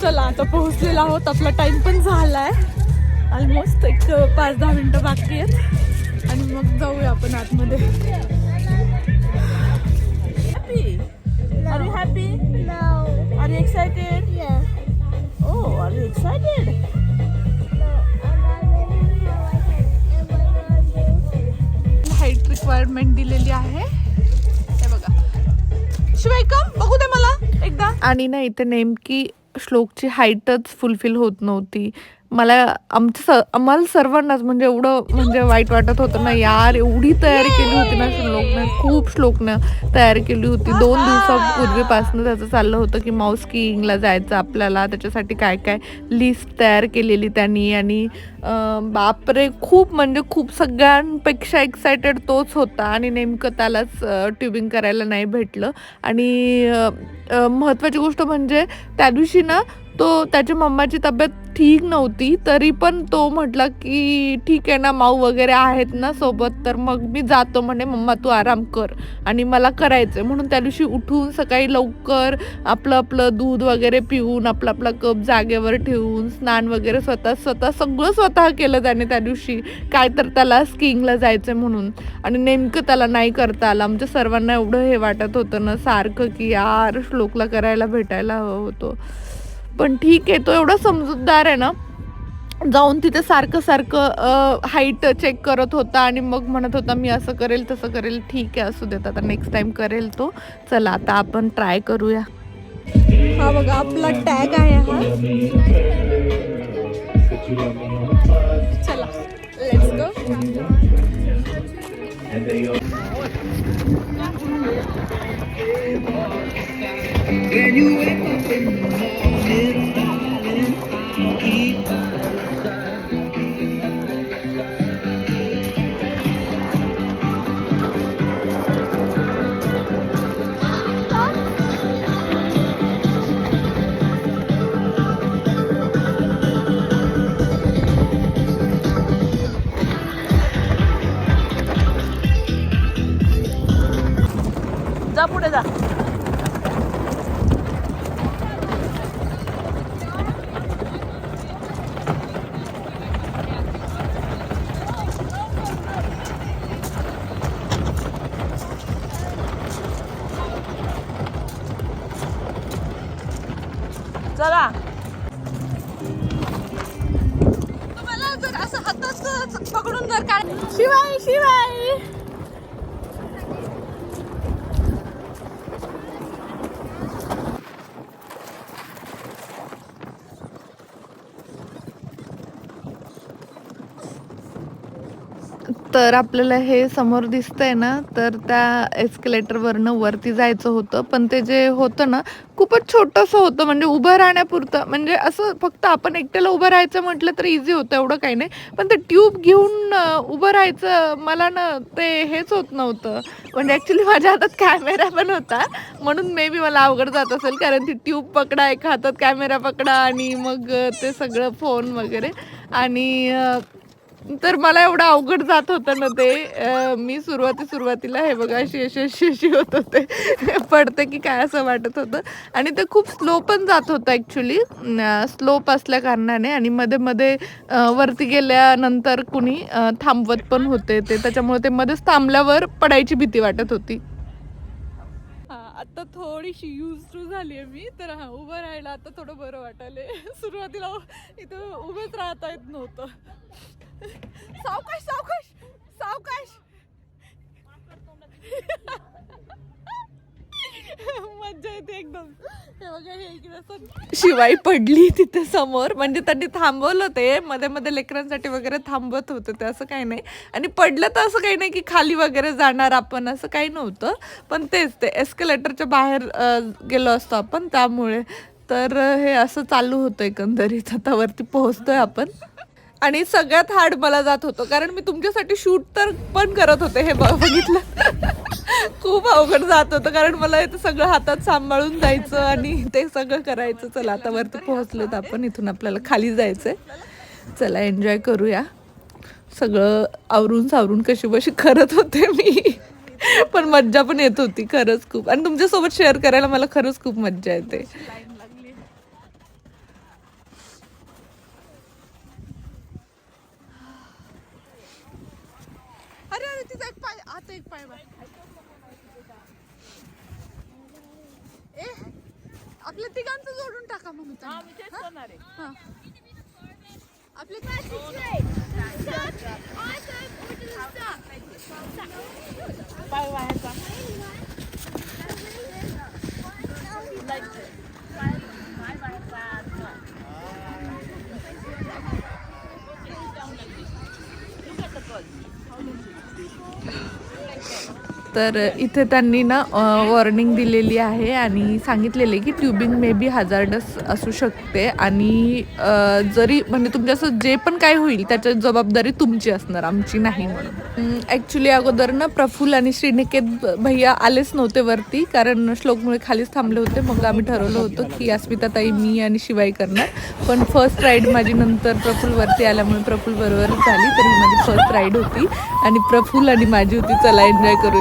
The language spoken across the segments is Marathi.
चला आता पोहोचलेलो आहोत. आपला टाइम पण झालाय. ऑलमोस्ट एक पाच दहा मिनिटं बाकी आहेत. आणि मग जाऊया आपण आतमध्ये. Happy are you happy No. Are you excited requirement दिलेली आहे. हे बघा. शिवाय का बघू दे मला एकदा. आणि ना इथे नेमकी श्लोकची हाईटच फुलफिल होत नव्हती. मला आमचं स आम्हाला सर्वांनाच म्हणजे एवढं म्हणजे वाईट वाटत होतं ना यार एवढी तयारी केली होती ना श्लोकनं खूप श्लोकनं तयारी केली होती. दोन दिवसापूर्वीपासून त्याचं चाललं होतं की माऊस स्कीइंगला जायचं आपल्याला त्याच्यासाठी काय काय लिस्ट तयार केलेली त्यांनी आणि बापरे खूप म्हणजे खूप सगळ्यांपेक्षा एक्सायटेड तोच होता आणि नेमकं त्यालाच ट्युबिंग करायला नाही भेटलं. आणि महत्त्वाची गोष्ट म्हणजे त्या दिवशी ना तो त्याच्या मम्माची तब्येत ठीक नव्हती तरी पण तो म्हटला की ठीक आहे ना माऊ वगैरे आहेत ना सोबत तर मग मी जातो म्हणे मम्मा तू आराम कर. आणि मला करायचं आहे म्हणून त्या दिवशी उठून सकाळी लवकर आपलं आपलं दूध वगैरे पिऊन आपला आपला कप जागेवर ठेवून स्नान वगैरे स्वतः स्वतः सगळं स्वतः केलं त्याने त्या दिवशी. काय तर त्याला स्किंगला जायचं म्हणून. आणि नेमकं त्याला नाही करता आलं. आमच्या सर्वांना एवढं हे वाटत होतं ना सारखं की यार श्लोकला करायला भेटायला हवं होतं. पण ठीक आहे तो एवढा समजूतदार आहे ना. जाऊन तिथे सारखं सारखं हाईट चेक करत होता आणि मग म्हणत होता मी असं करेल तसं करेल ठीक आहे असू देत आता नेक्स्ट टाइम करेल तो. चला आता आपण ट्राय करूया. हा बघा आपला टॅग आहे हा. चला लेट्स गो जा तर आपल्याला हे समोर दिसतंय ना तर त्या एस्केलेटरवरनं वरती जायचं होतं. पण ते जे होतं ना खूपच छोटंसं होतं. म्हणजे उभं राहण्यापुरतं. म्हणजे असं फक्त आपण एकट्याला उभं राहायचं म्हटलं तर इझी होतं एवढं काही नाही. पण ते ट्यूब घेऊन उभं राहायचं मला ना ते हेच होत नव्हतं. म्हणजे ॲक्च्युली माझ्या हातात कॅमेरा पण होता. म्हणून मे बी मला अवघड जात असेल. कारण ती ट्यूब पकडा एका हातात कॅमेरा पकडा आणि मग ते सगळं फोन वगैरे. आणि तर मला एवढं अवघड जात होतं ना ते. मी सुरुवाती सुरुवातीला हे बघा अशी अशी अशी अशी होत होते. पडते की काय असं वाटत होतं. आणि ते खूप स्लो पण जात होतं ॲक्च्युली स्लोप असल्या कारणाने आणि मध्ये मध्ये वरती गेल्यानंतर कुणी थांबवत पण होते ते. त्याच्यामुळे ते मध्येच थांबल्यावर पडायची भीती वाटत होती. आता थोडीशी यूज टू झाली आहे मी तर हा उभं राहायला आता थोडं बरं वाटायलंय सुरुवातीला इथं उभंच राहता येत नव्हतं. सावकाश सावकाश सावकाश. मज्जा येते एकदम. हे बघा हे इकडे असं शिवाई पडली तिथे समोर. म्हणजे त्यांनी थांबवलं ते. मध्ये मध्ये लेकरांसाठी वगैरे थांबवत होते ते असं काही नाही. आणि पडलं तर असं काही नाही की खाली वगैरे जाणार आपण असं काही नव्हतं. पण तेच ते एस्केलेटरच्या बाहेर गेलो असतो आपण त्यामुळे. तर हे असं चालू होतं एकंदरीत. आता वरती पोहोचतोय आपण. आणि सगळ्यात हार्ड मला जात होतं. कारण मी तुमच्यासाठी शूट तर पण करत होते हे बघितलं? खूप अवघड जात होतं. कारण मला इथं सगळं हातात सांभाळून जायचं आणि ते सगळं करायचं. चला आता वरती तर आपण. इथून आपल्याला खाली जायचंय. चला एन्जॉय करूया. सगळं आवरून सावरून कशी बशी करत होते मी. पण मज्जा पण येत होती खरंच खूप. आणि तुमच्यासोबत शेअर करायला मला खरंच खूप मज्जा येते. एक पाय बघ. ए आपल्या तिघांचं जोडून टाका मग मी त्यांना. हा? हा. आपले तर इथे त्यांनी ना वॉर्निंग दिलेली आहे आणि सांगितलेले की ट्यूबिंग मे बी हजार्डस असू शकते आणि जरी म्हणजे तुमच्यासोबत जे पण काय होईल त्याची जबाबदारी तुमची असणार आमची नाही म्हणून. ॲक्च्युली अगोदर ना प्रफुल्ल आणि श्रीनिकेत भैया आलेच नव्हते वरती कारण श्लोकमुळे खालीच थांबले होते मग आम्ही ठरवलं होतं की अस्मिता ताई मी आणि शिवाई करणार. पण फर्स्ट राईड माझी नंतर प्रफुल वरती आल्यामुळे प्रफुल्ल बरोबर झाली तर ही माझी फर्स्ट राईड होती. आणि प्रफुल्ल आणि माझी होती चला एन्जॉय करू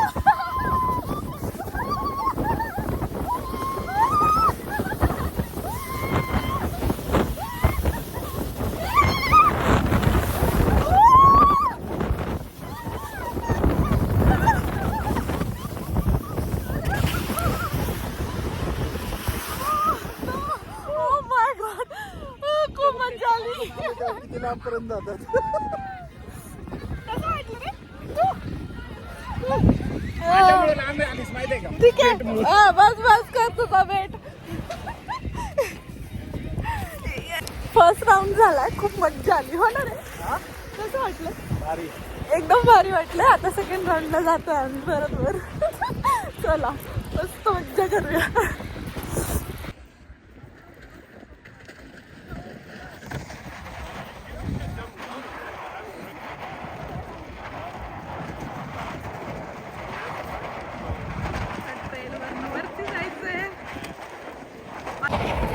लांबपर्यंत जातात. ठीक आहे. बस बस कर तुझा वेट फर्स्ट राऊंड झालाय खूप मज्जा आली. हो ना रे? कसं वाटलं? भारी. एकदम भारी वाटलं. आता सेकंड राऊंडला जातो आम्ही बरोबर चला मस्त मज्जा करूया. Bye.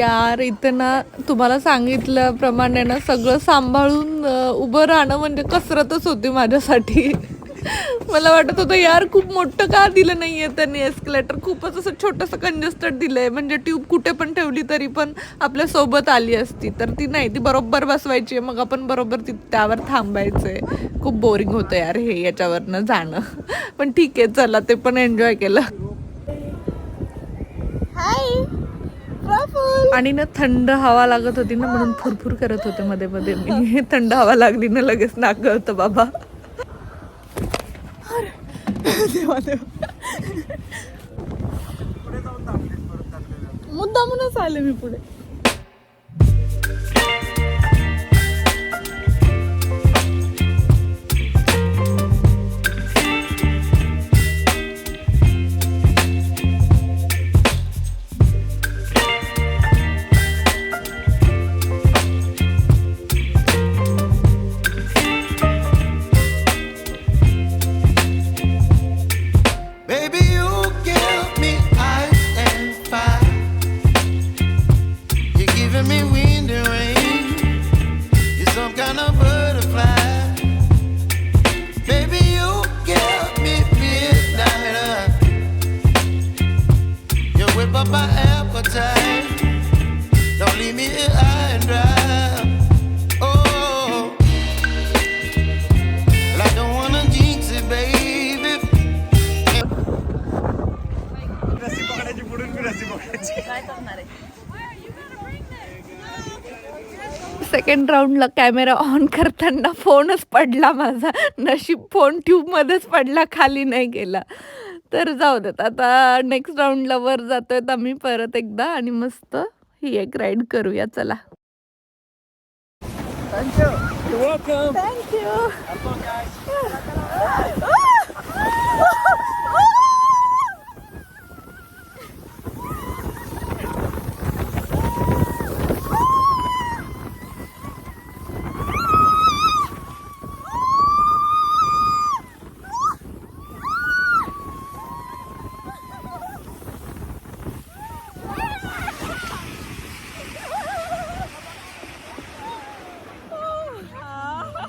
यार इथं ना तुम्हाला सांगितल्याप्रमाणे ना सगळं सांभाळून उभं राहणं म्हणजे कसरतच होती माझ्यासाठी. मला वाटत होतं यार खूप मोठं का दिलं नाहीये त्यांनी एस्कलेटर खूपच असं छोटंसं कंजेस्टेड दिलंय. म्हणजे ट्यूब कुठे पण ठेवली तरी पण आपल्यासोबत आली असती. तर ती नाही ती बरोबर बसवायची आहे. मग आपण बरोबर ती त्यावर थांबायचंय. खूप बोरिंग होतं यार हे याच्यावरनं जाणं. पण ठीक आहे चला ते पण एन्जॉय केलं. आणि ना थंड हवा लागत होती ना म्हणून फुरफुर करत होते मध्ये मध्ये. मी थंड हवा लागली ना लगेच नाक गळतं बाबा. देवा देवा. मुद्दामूनच आले मी पुढे. राऊंडला कॅमेरा ऑन करताना फोनच पडला माझा. नशीब फोन ट्यूबमध्येच पडला खाली नाही गेला. तर जाऊ देत आता नेक्स्ट राऊंडला वर जातोय आम्ही परत एकदा आणि मस्त ही एक राईड करूया चला. Thank you welcome. थँक्यू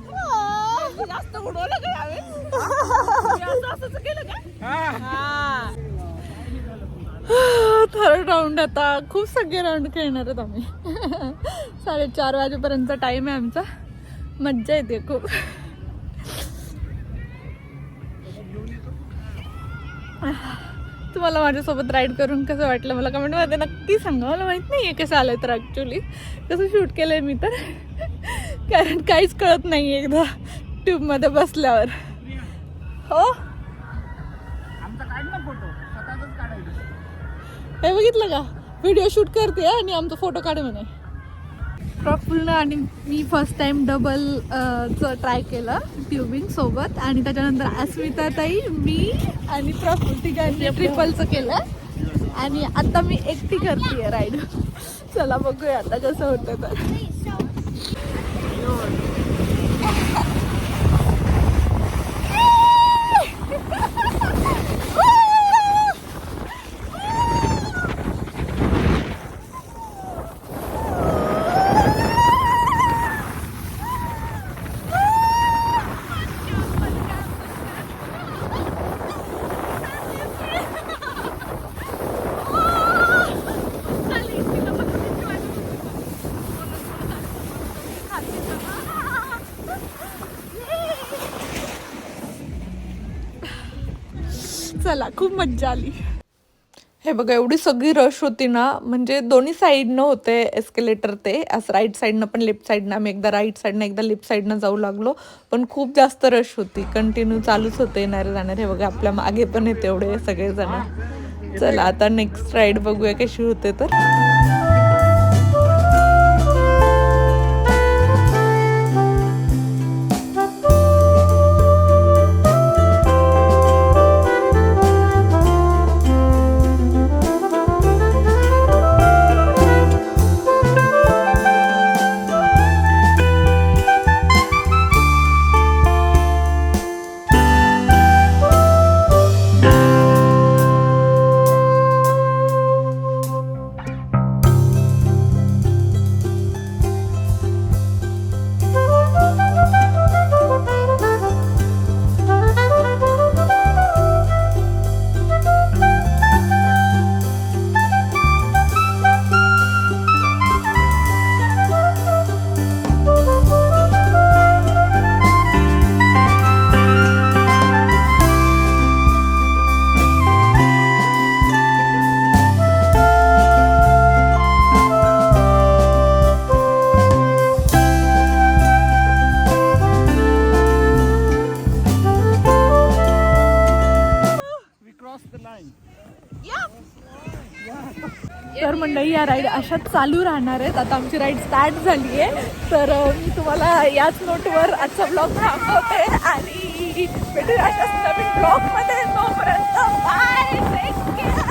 जास्त उडवलं का यावेळेस केलं का थर्ड राऊंड आता खूप सगळे राऊंड खेळणार आहेत आम्ही. साडेचार वाजेपर्यंत टाइम आहे आमचा. मज्जा येते खूप. तुम्हाला माझ्यासोबत राईड करून कसं वाटलं मला कमेंटमध्ये नक्की सांगा. मला माहीत नाही आहे कसं आलं तर ॲक्च्युली कसं शूट केलं आहे मी तर. कारण काहीच कळत नाही एकदा ट्यूबमध्ये बसल्यावर. हो? हे बघितलं का? व्हिडिओ शूट करते आणि आमचा फोटो काढ म्हणे. प्रफुल्ल आणि मी फर्स्ट टाइम डबल च ट्राय केलं ट्युबिंग सोबत. आणि त्याच्यानंतर अस्मिता ताई मी आणि प्रफुल्ल तिघांनी ट्रिपलचं केलं. आणि आता मी एकटी करते राईड चला बघूया आता कसं होतं तर. चला खूप मज्जा आली. हे बघा एवढी सगळी रश होती ना म्हणजे दोन्ही साईडनं होते एस्केलेटर ते. असं राईट साईडनं पण लेफ्ट साईडनं आम्ही एकदा राईट साईडनं एकदा लेफ्ट साईडनं जाऊ लागलो. पण खूप जास्त रश होती. कंटिन्यू चालूच होते येणारे जाणारे. हे बघा आपल्या मागे पण येते एवढे सगळेजण. चला आता नेक्स्ट राईड बघूया कशी होते तर. या राईड अशाच चालू राहणार आहेत. आता आमची राईड स्टार्ट झाली आहे तर मी तुम्हाला याच नोटवर आजचा ब्लॉग थांबवते आणि भेटूया अशाच नवीन ब्लॉगमध्ये तोपर्यंत बाय टेक केअर